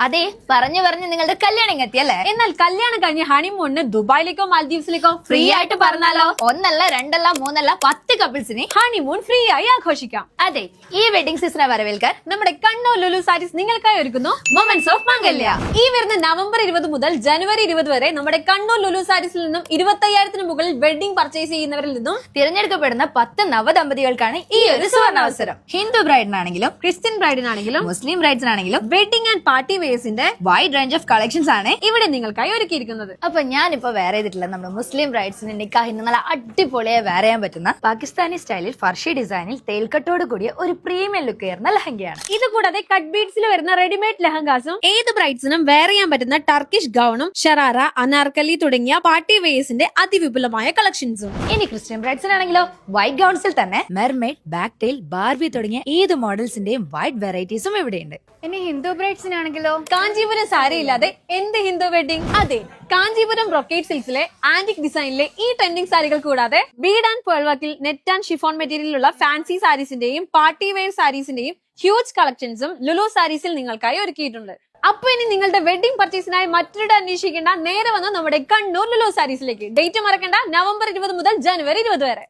അതെ പറഞ്ഞു പറഞ്ഞു നിങ്ങളുടെ കല്യാണം എത്തിയല്ലേ എന്നാൽ കല്യാണം കഴിഞ്ഞ് ഹണിമൂണിന് ദുബായിലേക്കോ മാൽദീവ്സിലേക്കോ ഫ്രീ ആയിട്ട് പറഞ്ഞാലോ? ഒന്നല്ല രണ്ടല്ല മൂന്നല്ല പത്ത് കപ്പിൾസിനെ ഹണിമൂൺ ഫ്രീ ആയി ആഘോഷിക്കാം. അതെ ഈ വെഡിങ് സീസണെ വരവേൽക്കാൻ നമ്മുടെ കണ്ണൂർ ലുലു സാരീസ് നിങ്ങൾക്കായി ഒരുക്കുന്നു മൊമെന്റ്സ് ഓഫ് മംഗല്യ ഈ വരുന്ന നവംബർ ഇരുപത് മുതൽ ജനുവരി ഇരുപത് വരെ നമ്മുടെ കണ്ണൂർ ലുലു സാരീസിൽ നിന്നും ഇരുപത്തി അയ്യായിരത്തിന് മുകളിൽ വെഡിംഗ് പർച്ചേസ് ചെയ്യുന്നവരിൽ നിന്നും തിരഞ്ഞെടുക്കപ്പെടുന്ന പത്ത് നവദമ്പതികൾക്കാണ് ഈ ഒരു സുവർണാവസരം ഹിന്ദു ബ്രൈഡിനാണെങ്കിലും ക്രിസ്ത്യൻ ബ്രൈഡിനാണെങ്കിലും മുസ്ലിം ബ്രൈഡ്സിനാണെങ്കിലും വെഡിങ് ആൻഡ് പാർട്ടി വെയേഴ്സിന്റെ വൈഡ് റേഞ്ച് ഓഫ് കളക്ഷൻസ് ആണ് ഇവിടെ നിങ്ങൾക്കായി ഒരുക്കിയിരിക്കുന്നത്. അപ്പൊ ഞാനിപ്പോ വേറെ ചെയ്തിട്ടില്ല നമ്മുടെ മുസ്ലിം ബ്രൈഡ്സിന് നിക്കാഹിന് നല്ല അടിപൊളിയായി വേറെ ചെയ്യാൻ പറ്റുന്ന പാകിസ്ഥാനി സ്റ്റൈലിൽ ഫർഷി ഡിസൈനിൽ തേൽക്കട്ടോട് കൂടിയ ഒരു പ്രീമിയം ലുക്ക് ചേർന്ന ലഹങ്കയാണ്. ഇത് കൂടാതെ കട്ട് ബീഡ്സിൽ വരുന്ന റെഡിമെയ്ഡ് ലഹങ്കാസും ഏത് ബ്രൈഡ്സിനും വെയർ ചെയ്യാൻ പറ്റുന്ന ടർക്കിഷ് ഗൗണും ഷറാറ അനാർക്കലി തുടങ്ങിയ പാർട്ടി വെയേഴ്സിന്റെ അതിവിപുലമായ കളക്ഷൻസും ഇനി ക്രിസ്ത്യൻ ബ്രൈഡ്സിനാണെങ്കിലോ വൈറ്റ് ഗൗൺസിൽ തന്നെ മെർമെയ്ഡ് ബാക്ക് ടെയിൽ ബാർബി തുടങ്ങിയ ഏത് മോഡൽസിന്റെയും വൈറ്റ് വെറൈറ്റീസും ഇവിടെയുണ്ട്. ഇനി ഹിന്ദു ബ്രൈഡ്സിനാണെങ്കിലോ കാഞ്ചീപുരം സാരി ഇല്ലാതെ എന്ത് ഹിന്ദു വെഡിങ് അതെ കാഞ്ചീപുരം ബ്രൊക്കേറ്റ് സിൽക്സിലെ ആന്റിക് ഡിസൈനിലെ ഈ ട്രെൻഡിംഗ് സാരികൾ കൂടാതെ ബീഡ് ആൻഡ് പേൾ വർക്കിൽ നെറ്റ് ആൻഡ് ഷിഫോൺ മെറ്റീരിയലുള്ള ഫാൻസി സാരീസിന്റെയും പാർട്ടി വെയർ സാരീസിന്റെയും ഹ്യൂജ് കളക്ഷൻസും ലുലു സാരീസിൽ നിങ്ങൾക്കായി ഒരുക്കിയിട്ടുണ്ട്. അപ്പൊ ഇനി നിങ്ങളുടെ വെഡിംഗ് പർച്ചേസിനായി മറ്റൊരു അന്വേഷിക്കേണ്ട നേരെ വന്ന് നമ്മുടെ കണ്ണൂർ ലുലു സാരീസിലേക്ക് ഡേറ്റ് മറക്കണ്ട നവംബർ ഇരുപത് മുതൽ ജനുവരി ഇരുപത് വരെ.